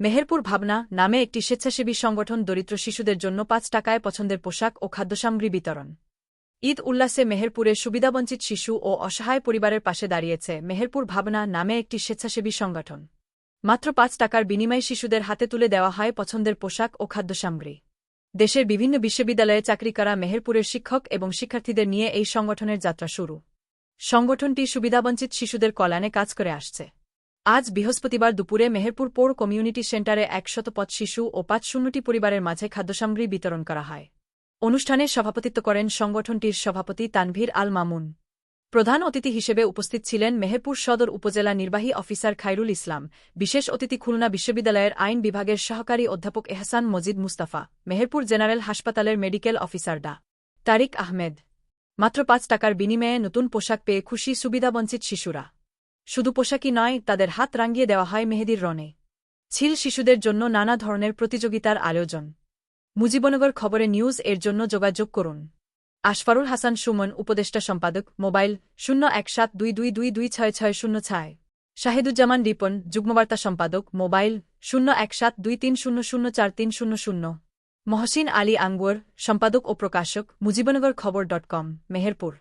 মেহেরপুর ভাবনা নামে একটি স্বেচ্ছাসেবী সংগঠন দরিদ্র শিশুদের জন্য পাঁচ টাকায় পছন্দের পোশাক ও খাদ্যসামগ্রী বিতরণ। ঈদ উল্লাসে মেহেরপুরে সুবিধাবঞ্চিত শিশু ও অসহায় পরিবারের পাশে দাঁড়িয়েছে মেহেরপুর ভাবনা নামে একটি স্বেচ্ছাসেবী সংগঠন। মাত্র পাঁচ টাকার বিনিময়ে শিশুদের হাতে তুলে দেওয়া হয় পছন্দের পোশাক ও খাদ্যসামগ্রী। দেশের বিভিন্ন বিশ্ববিদ্যালয়ে চাকরি করা মেহেরপুরের শিক্ষক এবং শিক্ষার্থীদের নিয়ে এই সংগঠনের যাত্রা শুরু। সংগঠনটি সুবিধাবঞ্চিত শিশুদের কল্যাণে কাজ করে আসছে। আজ বৃহস্পতিবার দুপুরে মেহেরপুর পৌর কমিউনিটি সেন্টারে একশত পথ শিশু ও পাঁচ শূন্যটি পরিবারের মাঝে খাদ্যসামগ্রী বিতরণ করা হয়। অনুষ্ঠানে সভাপতিত্ব করেন সংগঠনটির সভাপতি তানভীর আল মামুন। প্রধান অতিথি হিসেবে উপস্থিত ছিলেন মেহেরপুর সদর উপজেলা নির্বাহী অফিসার খাইরুল ইসলাম, বিশেষ অতিথি খুলনা বিশ্ববিদ্যালয়ের আইন বিভাগের সহকারী অধ্যাপক এহসান মজিদ মুস্তাফা, মেহেরপুর জেনারেল হাসপাতালের মেডিকেল অফিসার ডা। তারিক আহমেদ। মাত্র পাঁচ টাকার বিনিময়ে নতুন পোশাক পেয়ে খুশি সুবিধাবঞ্চিত শিশুরা। শুধু পোশাকই নয়, তাদের হাত রাঙ্গিয়ে দেওয়া হয় মেহেদির রনে ছিল শিশুদের জন্য নানা ধরনের প্রতিযোগিতার আয়োজন। মুজিবনগর খবরে নিউজ এর জন্য যোগাযোগ করুন। আশফারুল হাসান সুমন, উপদেষ্টা সম্পাদক, মোবাইল শূন্য এক সাত দুই দুই দুই দুই ছয় ছয় শূন্য ছয়। শাহিদুজ্জামান রিপন, যুগ্মবার্তা সম্পাদক, মোবাইল শূন্য এক সাত দুই তিন শূন্য শূন্য চার তিন শূন্য শূন্য। মহসিন আলী আঙ্গুয়ার সম্পাদক ও প্রকাশক, মুজিবনগর খবর ডট কম, মেহেরপুর।